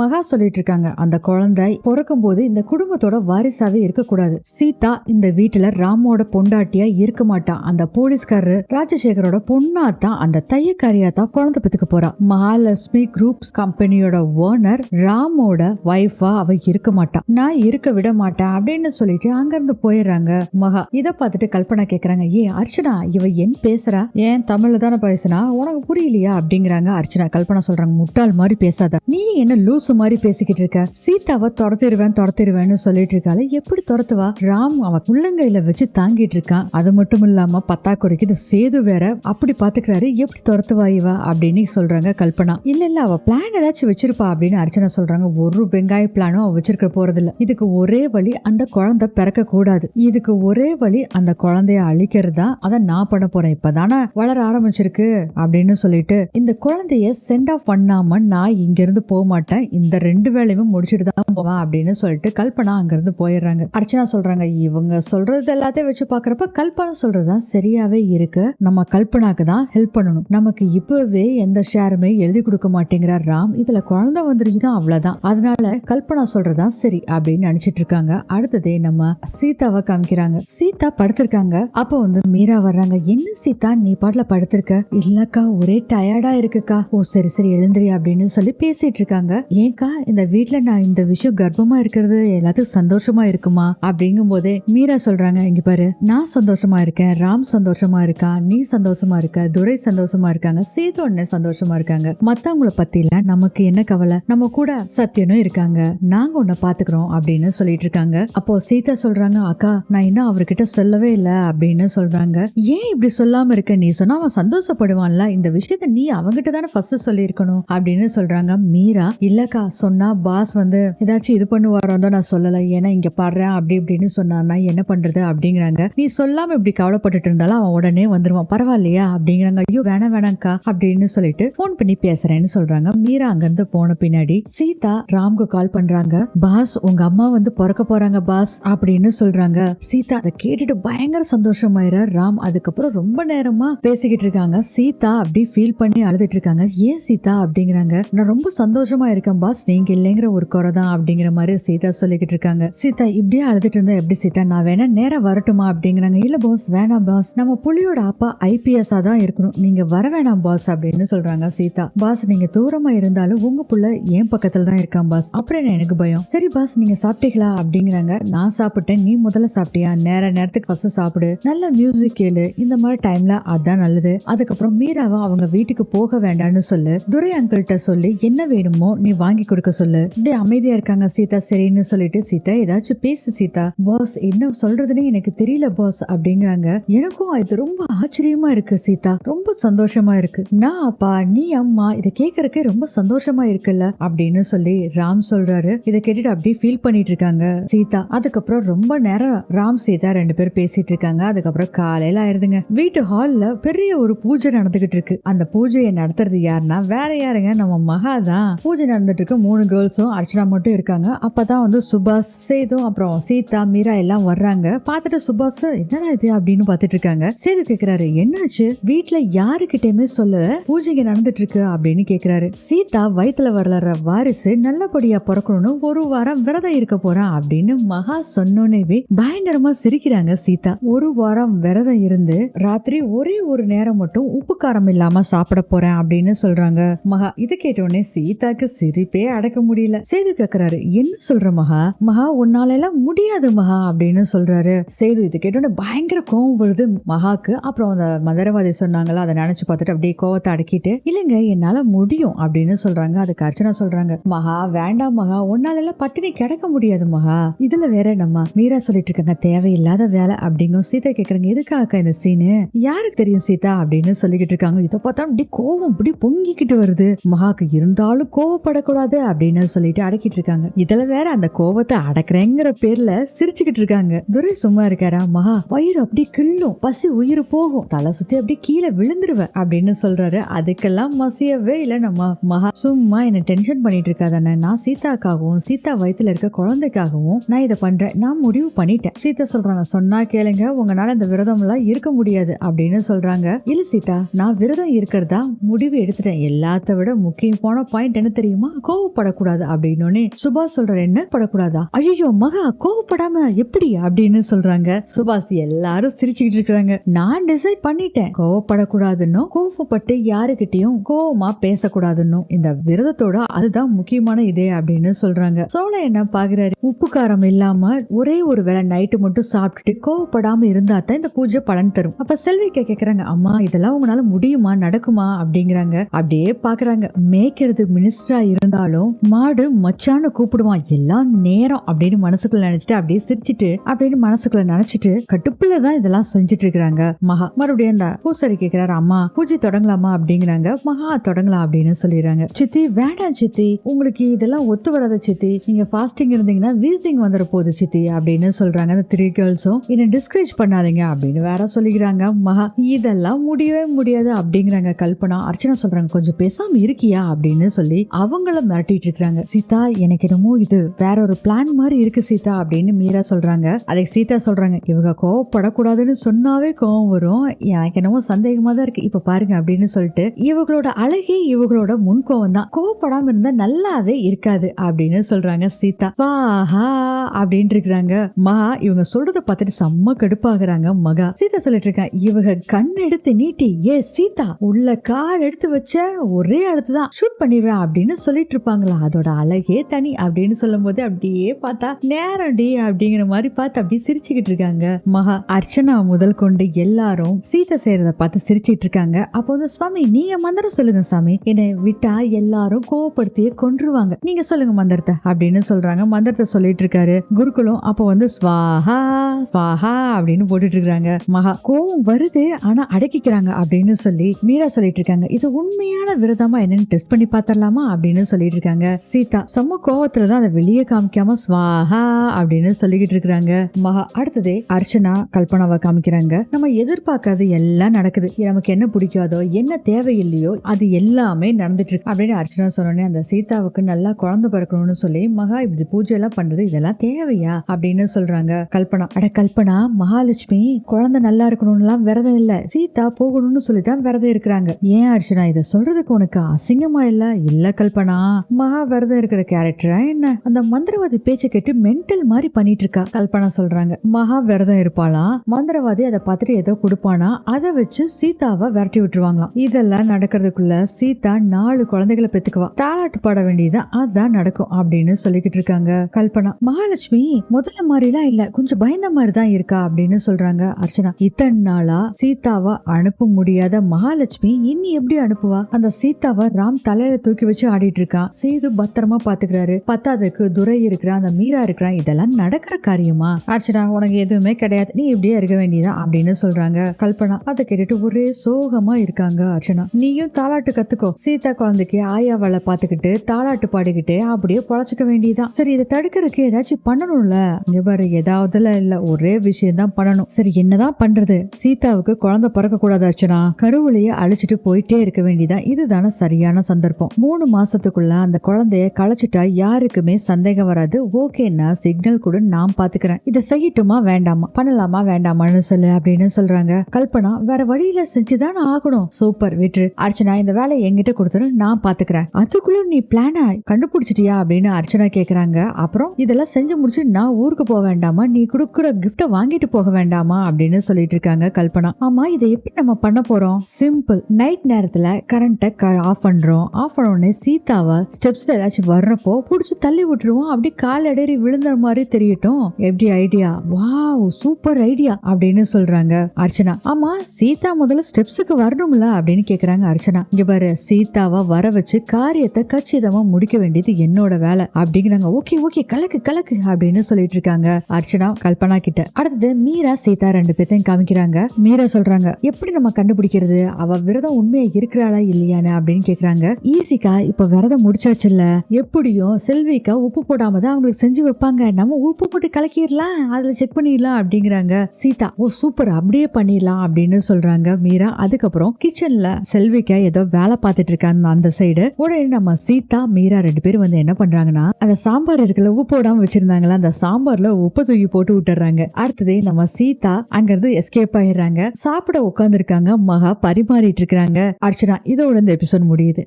மகா சொல்லிட்டு இருக்காங்க அந்த குழந்தை பிறக்கும் போது இந்த குடும்பத்தோட வாரிசாவே இருக்கக்கூடாது. சீதா இந்த வீட்டுல ராமோட பொண்டாட்டியா இருக்க மாட்டான் அந்த போலீஸ்காரரு ராஜசேகரோட பொண்ணா தான் அந்த தையக்காரியா தான் குழந்தை பெத்துக்க போறா. மகாலட்சுமி குரூப்ஸ் கம்பெனியோட ஓனர் ராமோட ஒய்ஃபா அவ இருக்க மாட்டான் நான் இருக்க விட மாட்டேன் அப்படின்னு சொல்லிட்டு அங்கிருந்து போயிடுறாங்க மகா. இத பார்த்துட்டு கல்பனா கேக்குறாங்க ஏ அர்ச்சனா இவ என் பேசுறா? ஏன் தமிழ்ல தானே பேசுனா? உனக்கு புரியலையா? அப்படிங்கிறாங்க அர்ச்சனா. கல்பனா சொல்றாங்க முட்டாள் மாதிரி பேசாத. நீ என்ன லூஸ் லூசு மாதிரி பேசிக்கிட்டு இருக்க. சீதாவை துரத்திடுவேன் துரத்திடுவேன்னு சொல்லிட்டு இருக்காள எப்படி துரத்துவா? ராம் அவன் உள்ளங்கையில வச்சு தாங்கிட்டு இருக்கான். அது மட்டும் இல்லாம பத்தாக்குறைக்கு இந்த சேது வேற அப்படி பாத்துக்கிறாரு. எப்படி துரத்துவா இவா அப்படின்னு சொல்றாங்க கல்பனா. இல்ல இல்ல அவ பிளான் ஏதாச்சும் வச்சிருப்பா அப்படின்னு அர்ச்சனா சொல்றாங்க. ஒரு வெங்காய பிளானும் அவ வச்சிருக்க போறது இல்ல இதுக்கு ஒரே வழி அந்த குழந்தை பிறக்க கூடாது இதுக்கு ஒரே வழி அந்த குழந்தைய அழிக்கிறது தான் அதை நான் பண்ண போறேன். இப்பதானே வளர ஆரம்பிச்சிருக்கு அப்படின்னு சொல்லிட்டு இந்த குழந்தைய சென்ட் ஆஃப் பண்ணாம நான் இங்க இருந்து போக மாட்டேன். இந்த ரெண்டு வேலையுமே முடிச்சுட்டு தான் போவேன் அப்படின்னு சொல்லிட்டு கல்பனா அங்கேருந்து போயிடுறாங்க. அர்ச்சனா சொல்றாங்க இவங்க சொல்றது எல்லாத்தையும் வச்சு பார்க்குறப்ப கல்பனா சொல்றதுதான் சரியாவே இருக்கு. நம்ம கல்பனாக்கு தான் ஹெல்ப் பண்ணணும். நமக்கு இப்பவே எந்த ஷேருமே எழுதி கொடுக்க மாட்டேங்கிறார் ராம். இதுல குழந்தை வந்துருச்சுன்னா அவ்வளவுதான். அதனால கல்பனா சொல்றதுதான் சரி அப்படின்னு நினைச்சிட்டு இருக்காங்க. அடுத்ததே நம்ம சீதாவை காமிக்கிறாங்க. சீதா படுத்திருக்காங்க. அப்ப வந்து மீரா வர்றாங்க. என்ன சீதா நீ பாட்டுல படுத்திருக்க? இல்லக்கா ஒரே டயர்டா இருக்குக்கா. ஓ சரி சரி எழுந்திரி அப்படின்னு சொல்லி பேசிட்டு இருக்காங்க. ஏக்கா இந்த வீட்டில் நான் இந்த விஷயம் கர்ப்பமா இருக்கிறது எல்லாத்துக்கும் சந்தோஷமா இருக்குமா? அப்படிங்கும் போதே மீரா சொல்றாங்க இங்க பாரு நான் சந்தோஷமா இருக்கேன் ராம் சந்தோஷமா இருக்கான் நீ சந்தோஷமா இருக்க துரை சந்தோஷமா இருக்காங்க சேது அண்ணன் சந்தோஷமா இருக்காங்க. மத்தவங்கள பத்தி நமக்கு என்ன கவலை? நம்ம கூட சத்தியனும் இருக்காங்க நாங்க உன்னை பாத்துக்கிறோம் அப்படின்னு சொல்லிட்டு இருக்காங்க. அப்போ சீதா சொல்றாங்க அக்கா நான் இன்னும் அவர்கிட்ட சொல்லவே இல்ல அப்படின்னு சொல்றாங்க. ஏன் இப்படி சொல்லாம இருக்க? நீ சொன்னா அவன் சந்தோஷப்படுவான்ல இந்த விஷயத்த நீ அவங்கிட்ட தானே ஃபர்ஸ்ட் சொல்லியிருக்கணும் அப்படின்னு சொல்றாங்க மீரா. இல்லக்கா சொன்னா பாஸ் வந்து ஏதாச்சும் இது பண்ணுவாரோ தான் நான் சொல்லல. ஏன்னா இங்க பாடுறேன். அப்படி இப்படின்னு சொன்னான்னா என்ன பண்றது? அப்படிங்கிறாங்க. நீ சொல்லாம இப்படி கவலைப்பட்டுட்டு இருந்தாலும் அவன் உடனே வந்துருவான். பரவாயில்லையா? அப்படிங்கிறாங்க. ஐயோ வேணாம் வேணாம்க்கா அப்படின்னு சொல்லிட்டு ஃபோன் பண்ணி பேசுறேன்னு சொல்றாங்க. மீரா அங்கிருந்து போன பின்னாடி சீதா ராம்க்கு கால் பண்றாங்க. பாஸ் உங்க அம்மா வந்து பிறக்க போறாங்க பாஸ் அப்படின்னு சொல்றாங்க. சீதா அதை கேட்டுட்டு பயங்கர சந்தோஷமாயிர ராம் அதுக்கப்புறம் ரொம்ப நேரமா பேசிக்கிட்டு இருக்காங்க. சீதா அப்படி ஃபீல் பண்ணி அழுதுட்டு இருக்காங்க. ஏன் சீதா? அப்படிங்கிறாங்க. நான் ரொம்ப சந்தோஷமா இருக்கேன் பாஸ் நீங்க இல்லைங்கிற ஒரு குறை தான் அப்படிங்கிற மாதிரி சீதா சொல்லிக்கிட்டு இருக்காங்க. சீதா இப்படியே அழுதுட்டு இருந்தா எப்படி சீதா? நான் வேணா நேரம் வரட்டுமா அப்படிங்கிறாங்க. இல்ல பாஸ் வேணாம் பாஸ் நம்ம புலியோட அப்பா ஐபிஎஸ்ஸா தான் இருக்கணும். நீங்க வர வேணாம் பாஸ் அப்படின்னு சொல்றாங்க சீதா. பாஸ் நீங்க தூரமா இருந்தாலும் உங்க புள்ள என் பக்கத்துல தான் இருக்கான் பாஸ் அப்படின்னு எனக்கு பயம்? சரி பாஸ் நீங்க சாப்பிட்டீங்களா அப்படிங்கிறாங்க. நான் சாப்பிட்டேன். நீ முதல்ல சாப்பிட்டியா? நேர நேரத்துக்கு ஃபர்ஸ்ட் சாப்பிடு. நல்ல மியூசிக் கேளு. இந்த மாதிரி டைம்ல அதான் நல்லது. அதுக்கப்புறம் மீராவை அவங்க வீட்டுக்கு போக வேண்டாம்னு சொல்லு. துரை அங்கிள்கிட்ட சொல்லி. என்ன வேணுமோ நீ வாங்கி கொடுக்க சொல்லு. இப்படி அமைதியா இருக்காங்க சீதா. சரின்னு சொல்லிட்டு சீதா ஏதாச்சும் பேசு சீதா. பாஸ் என்ன சொல்றதுன்னு எனக்கு தெரியல பாஸ் அப்படிங்கிறாங்க. எனக்கும் இது ரொம்ப ஆச்சரியமா இருக்கு சீதா. ரொம்ப சந்தோஷமா இருக்கு. நான் அப்பா நீ அம்மா இதை கேட்கறதுக்கு ரொம்ப சந்தோஷமா இருக்குல்ல? அப்படின்னு சொல்லி ராம் சொல்றாரு. இதை கேட்டுட்டு அப்படியே ஃபீல் பண்ணிட்டு இருக்காங்க சீதா. அதுக்கப்புறம் ரொம்ப நேரம் ராம் சீதா ரெண்டு பேரும் பேசிட்டு இருக்காங்க. அதுக்கப்புறம் காலையில ஆயிருதுங்க. வீட்டு ஹால்ல பெரிய ஒரு பூஜை நடந்துகிட்டு இருக்கு. அந்த பூஜையை நடத்துறது யாருன்னா வேற யாருங்க? நம்ம மகா தான். பூஜை நடந்து இருக்கு மூணு கேர்ள்ஸும் அர்ச்சனா மட்டும் இருக்காங்க. அப்பதான் வந்து சுபாஷ் சேது அப்புறம் சீதா மீரா எல்லாம் வர்றாங்க. பார்த்துட்டு சுபாஷ் என்னடா இது? அப்படின்னு பார்த்துட்டு இருக்காங்க. சேது கேட்குறாரு என்னாச்சு? வீட்டில் யாருக்கிட்டயுமே சொல்ல பூஜைங்க நடந்துட்டு இருக்கு அப்படின்னு கேட்குறாரு சீதா வயித்துல வளர்ற வாரிசு நல்லபடியா பிறக்கணும்னு ஒரு வாரம் விரதம் இருக்க போறான் அப்படின்னு மகா சொன்னோன்னேவே பயங்கரமா சிரிக்கிறாங்க சீதா. ஒரு வாரம் விரதம் இருந்து ராத்திரி ஒரே ஒரு நேரம் மட்டும் உப்பு காரம் இல்லாம சாப்பிட போறேன் அப்படின்னு சொல்றாங்க. மகா இது கேட்டோடனே சீதாக்கு சிரி சிரிப்பே அடக்க முடியல. சேது கேக்குறாரு என்ன சொல்ற மகா? மகா உன்னால எல்லாம் முடியாது மகா அப்படின்னு சொல்றாரு. சேது இது கேட்டோன்னு பயங்கர கோவம் வருது மகாக்கு. அப்புறம் அந்த மதரவாதி சொன்னாங்களா அதை நினைச்சு பார்த்துட்டு அப்படியே கோவத்தை அடக்கிட்டு இல்லைங்க என்னால முடியும் அப்படின்னு சொல்றாங்க. அதுக்கு அர்ச்சனா சொல்றாங்க மகா வேண்டாம் மகா உன்னால எல்லாம் பட்டினி கிடக்க முடியாது மகா. இதுல வேற நம்ம மீரா சொல்லிட்டு இருக்காங்க தேவையில்லாத வேலை அப்படிங்கும் சீதா கேக்குறாங்க எதுக்காக இந்த சீனு? யாருக்கு தெரியும் சீதா? அப்படின்னு சொல்லிக்கிட்டு இருக்காங்க. இதை பார்த்தா அப்படி கோவம் இப்படி பொங்கிக்கிட்டு வருது. மகாக்கு இருந்தாலும் கோவப்படக்கூடாது. கூடாது அப்படின்னு சொல்லிட்டு அடக்கிட்டு இருக்காங்க. இதுல வேற அந்த கோவத்தை அடக்குறேங்கிற பேர்ல சிரிச்சுக்கிட்டு இருக்காங்க. துரை சும்மா இருக்காரா? மகா வயிறு அப்படி கிள்ளும். பசி உயிர் போகும். தலை சுத்தி அப்படி கீழே விழுந்துருவேன் அப்படின்னு சொல்றாரு. அதுக்கெல்லாம் மசியவே இல்லை நம்ம மகா. சும்மா என்ன டென்ஷன் பண்ணிட்டு இருக்காதானே? நான் சீதாக்காகவும் சீதா வயிற்றுல இருக்க குழந்தைக்காகவும் நான் இதை பண்றேன். நான் முடிவு பண்ணிட்டேன். சீதா சொல்றாங்க சொன்னா கேளுங்க. உங்களால இந்த விரதம் எல்லாம் இருக்க முடியாது அப்படின்னு சொல்றாங்க. இல்ல சீதா நான் விரதம் இருக்கிறதா? முடிவு எடுத்துட்டேன். எல்லாத்த விட முக்கியமான பாயிண்ட் என்ன தெரியுமா? கோவப்படக்கூடாது அப்படின்னு சுபாஷ் சொல்ற என்ன? படக்கூடாதா? ஐயோ மகா கோவப்படாம எப்படி? அப்படின்னு சொல்றாங்க. சுபாஷ் எல்லாரும் சிரிச்சுக்கிட்டு இருக்காங்க நான் டிசைட் பண்ணிட்டேன். கோவப்படக்கூடாதுன்னு கோவப்பட்டு யாருக்கிட்டையும் கோவமா பேசக்கூடாதுன்னு இந்த விரதத்தோட அதுதான் முக்கியமான இதே அப்படின்னு சொல்றாங்க. சோழ என்ன பாக்குறாரு? உப்பு காரம் இல்லாம ஒரே ஒரு வேளை நைட்டு மட்டும் சாப்பிட்டுட்டு கோவப்படாம இருந்தா தான் இந்த பூஜை பலன் தரும். அப்ப செல்விக்க கேக்குறாங்க அம்மா இதெல்லாம் உங்களால முடியுமா? நடக்குமா? அப்படிங்கிறாங்க. அப்படியே பாக்குறாங்க. மேய்க்கிறது மினிஸ்டரா இருந்தாலும் மாடு மச்சான்னு கூப்பிடுவான். எல்லாம் நேரம் அப்படின்னு மனசுக்குள்ள நினைச்சிட்டு அப்படியே சிரிச்சிட்டு அப்படின்னு மனசுக்குள்ள நினைச்சிட்டு கட்டுப்புல தான் இதெல்லாம் செஞ்சுட்டு இருக்கிறாங்க. மகா மறுபடியும் அந்த பூசாரி கேக்குறாரு அம்மா பூஜை தொடங்கலாமா? அப்படிங்கிறாங்க. மகா தொடங்கலாம் அப்படின்னு சொல்லிடுறாங்க. சித்தி வேண்டாம் சித்தி. உங்களுக்கு இதெல்லாம் ஒத்து வராத சித்தி. நீங்க ஃபாஸ்டிங் இருந்தீங்கன்னா வீசிங் வந்துட போகுது சித்தி அப்படின்னு சொல்றாங்க அந்த த்ரீ கேர்ள்ஸும் என்ன டிஸ்கரேஜ் பண்ணாதீங்க அப்படின்னு வேற சொல்லிக்கிறாங்க. மகா இதெல்லாம் முடியவே முடியாது அப்படிங்கிறாங்க கல்பனா. அர்ச்சனா சொல்றாங்க கொஞ்சம் பேசாம இருக்கியா? அப்படின்னு சொல்லி அவங்கள மிரட்டிட்டு இருக்காங்க சீதா எனக்கு என்னமோ இது வேற ஒரு பிளான் மாதிரி இருக்கு சீதா அப்படின்னு மீரா சொல்றாங்க. அதை சீதா சொல்றாங்க. இவங்க கோவப்படக்கூடாதுன்னு சொன்னாவே கோவம் வரும். எனக்கு என்னமோ சந்தேகமா தான் இருக்கு. இப்ப பாருங்க அப்படின்னு சொல்லிட்டு இவங்களோட அழகே இவங்களோட முன்கோவம் தான். கோவப்படாம இருந்தா நல்லாவே இருக்காது அப்படின்னு சொல்றாங்க சீதா. வாஹா அப்படின்னு இருக்கிறாங்க. மகா இவங்க சொல்றத பார்த்துட்டு செம்ம கடுப்பாகிறாங்க மகா. சீதா சொல்லிட்டு இருக்காங்க இவங்க கண் எடுத்து நீட்டி ஏ சீதா உள்ள கால் எடுத்து வச்ச ஒரே இடத்து தான் ஷூட் பண்ணிடுவேன் அப்படின்னு சொல்லிட்டு விட்டுருப்பாங்களா? அதோட அழகே தனி அப்படின்னு சொல்லும் போது அப்படியே பார்த்தா நேரம் டி அப்படிங்கிற மாதிரி பார்த்து அப்படியே சிரிச்சுக்கிட்டு இருக்காங்க. மகா அர்ச்சனா முதல் கொண்டு எல்லாரும் சீதை செய்யறத பார்த்து சிரிச்சிட்டு இருக்காங்க. அப்போ வந்து சுவாமி நீங்க மந்திரம் சொல்லுங்க சாமி. என்னை விட்டா எல்லாரும் கோவப்படுத்தியே கொன்றுவாங்க. நீங்க சொல்லுங்க மந்திரத்தை அப்படின்னு சொல்றாங்க. மந்திரத்தை சொல்லிட்டு இருக்காரு குருகுலம். அப்போ வந்து ஸ்வாஹா ஸ்வாஹா அப்படின்னு போட்டுட்டு இருக்காங்க. மகா கோவம் வருது ஆனா அடக்கிக்கிறாங்க அப்படின்னு சொல்லி மீரா சொல்லிட்டு இருக்காங்க. இது உண்மையான விரதமா என்னன்னு டெஸ்ட் பண்ணி பார்த்தரலாமா அப்படின்னு சொல்லிட்டு இருக்காங்க சீதா செம்ம கோவத்துல தான் அதை வெளியே காமிக்காம ஸ்வாஹா அப்படின்னு சொல்லிக்கிட்டு இருக்காங்க மகா அடுத்ததே அர்ச்சனா கல்பனாவை காமிக்கிறாங்க. நம்ம எதிர்பார்க்காத எல்லாம் நடக்குது. நமக்கு என்ன பிடிக்காதோ என்ன தேவையில்லையோ அது எல்லாமே நடந்துட்டு இருக்கு அப்படின்னு அர்ச்சனா சொன்னோடனே அந்த சீதாவுக்கு நல்லா குழந்தை பிறக்கணும்னு சொல்லி மகா இப்படி பூஜை எல்லாம் பண்றது இதெல்லாம் தேவையா? அப்படின்னு சொல்றாங்க கல்பனா. அட கல்பனா மகாலட்சுமி குழந்தை நல்லா இருக்கணும்லாம் விரதம் இல்ல. சீதா போகணும்னு சொல்லி தான் விரதம் இருக்கிறாங்க. ஏன் அர்ச்சனா இதை சொல்றதுக்கு உனக்கு அசிங்கமா இல்ல? இல்ல கல்பனா மகா விரதம் இருக்கிற கேரக்டரா என்ன? அந்த மந்திரவாதி பேச்சை கேட்டு மென்டல் மாதிரி பண்ணிட்டு இருக்கா கல்பனா சொல்றாங்க. மகாபாரதம் விரதம் இருப்பாளாம் மந்திரவாதி அதை பார்த்துட்டு ஏதோ கொடுப்பானா? அதை வச்சு சீதாவை விரட்டி விட்டுருவாங்களாம். இதெல்லாம் நடக்கிறதுக்குள்ள சீதா நாலு குழந்தைகளை பெத்துக்குவா. தாலாட்டு பாட வேண்டியது அதான் நடக்கும் அப்படின்னு சொல்லிக்கிட்டு இருக்காங்க கல்பனா. மகாலட்சுமி முதல்ல மாதிரிலாம் இல்ல. கொஞ்சம் பயந்த மாதிரி தான் இருக்கா அப்படின்னு சொல்றாங்க அர்ச்சனா. இத்தனை நாளா சீதாவை அனுப்ப முடியாத மகாலட்சுமி இனி எப்படி அனுப்புவா? அந்த சீதாவை ராம் தலையில தூக்கி வச்சு ஆடிட்டு இருக்கான் சேது பத்திரமா பாத்துக்கிறாரு. பத்தாததுக்கு துரை இருக்கிறான் அந்த மீரா இருக்கிறான் இதெல்லாம் நடக்கிற காரியமா? அர்ச்சனா உனக்கு எதுவுமே கிடையாது. நீ இப்படியே இருக்க வேண்டியதா? அப்படின்னு சொல்றாங்க கல்பனா. அதை கேட்டுட்டு ஒரே சோகமா இருக்காங்க அர்ச்சனா. நீயும் தாலாட்டு கத்துக்கோ. சீதா குழந்தைக்கு ஆயா வேலை பாத்துக்கிட்டு தாலாட்டு பாடிக்கிட்டு அப்படியே பொழைச்சிக்க வேண்டியதான் சரி இதை தடுக்கிறதுக்கு ஏதாச்சும் பண்ணணும்ல? இங்க பாரு ஏதாவதுல இல்ல. ஒரே விஷயம் தான் பண்ணணும். சரி என்னதான் பண்றது? சீதாவுக்கு குழந்தை பிறக்க கூடாது அர்ச்சனா. கருவிலேயே அழிச்சிட்டு போயிட்டே இருக்க வேண்டியதான் இதுதானே சரியான சந்தர்ப்பம். மூணு மாசத்துக்குள்ள அந்த குழந்தைய களைச்சிட்டா யாருக்குமே சந்தேகம் வராது. ஓகேன்னா சிக்னல் கூட நான் பாத்துக்கிறேன். இதை செய்யட்டுமா வேண்டாமா? பண்ணலாமா வேண்டாமான்னு சொல்லு அப்படின்னு சொல்றாங்க. கல்பனா வேற வழியில செஞ்சுதான் ஆகணும். சூப்பர் விட்டு அர்ச்சனா இந்த வேலை என்கிட்ட கொடுத்துரு நான் பாத்துக்கிறேன். அதுக்குள்ள நீ பிளானா கண்டுபிடிச்சிட்டியா அப்படின்னு அர்ச்சனா கேக்குறாங்க. அப்புறம் இதெல்லாம் செஞ்சு முடிச்சு நான் ஊருக்கு போக வேண்டாமா? நீ கொடுக்குற கிஃப்ட வாங்கிட்டு போக வேண்டாமா? அப்படின்னு சொல்லிட்டு இருக்காங்க கல்பனா. ஆமா இதை எப்படி நம்ம பண்ண போறோம்? சிம்பிள் நைட் நேரத்துல கரண்ட்டை ஆஃப் பண்றோம். ஆஃப் பண்ண உடனே சீதாவை ஸ்டெப்ஸ்ல ஏதாச்சும் வர்றப்போ புடிச்சு தள்ளி விட்டுருவோம். அப்படியே கால் இடறி விழுந்த மாதிரி தெரியட்டும். எப்படி ஐடியா வாவ் சூப்பர் ஐடியா அப்படின்னு சொல்றாங்க அர்ச்சனா. ஆமா சீதா முதல்ல ஸ்டெப்ஸுக்கு வரணும்ல அப்படின்னு கேக்குறாங்க அர்ச்சனா. இங்க பாரு சீதாவை வர வச்சு காரியத்தை கச்சிதமா முடிக்க வேண்டியது என்னோட வேலை அப்படிங்கிறாங்க. ஓகே ஓகே கலக்கு கலக்கு அப்படின்னு சொல்லிட்டு இருக்காங்க அர்ச்சனா கல்பனா கிட்ட. அடுத்தது மீரா சீதா ரெண்டு பேர்த்தையும் காமிக்கிறாங்க. மீரா சொல்றாங்க எப்படி நம்ம கண்டுபிடிக்கிறது? அவ விரதம் உண்மையா இருக்கிறாளா இல்லையான்னு அப்படின்னு கேக்குறாங்க. ஈஸிக்கா இப்ப விரதம் முடிச்சாச்சுல்ல? எப்படியும் செல்விக்கா உப்பு போடாம தான் அவங்களுக்கு செஞ்சு வைப்பாங்க. நம்ம உப்பு போட்டு கலக்கிடலாம் அதுல செக் பண்ணிடலாம் அப்படிங்கிறாங்க. சீதா ஓ சூப்பர் அப்படியே பண்ணிடலாம் அப்படின்னு சொல்றாங்க மீரா. அதுக்கப்புறம் கிச்சன்ல செல்விக்கா ஏதோ வேலை பார்த்துட்டு இருக்காங்க அந்த சைடு உடனே நம்ம சீதா மீரா ரெண்டு பேரும் வந்து என்ன பண்றாங்கன்னா அந்த சாம்பார் இருக்குல்ல உப்பு போடாம வச்சிருந்தாங்களா அந்த சாம்பார்ல உப்பு தூக்கி போட்டு விட்டுறாங்க அடுத்தது நம்ம சீதா அங்கிருந்து எஸ்கேப் ஆயிடுறாங்க. சாப்பிட உட்காந்துருக்காங்க மகா பரிமாறிட்டு இருக்காங்க அர்ச்சனா இதோட இந்த எபிசோட் முடியுது.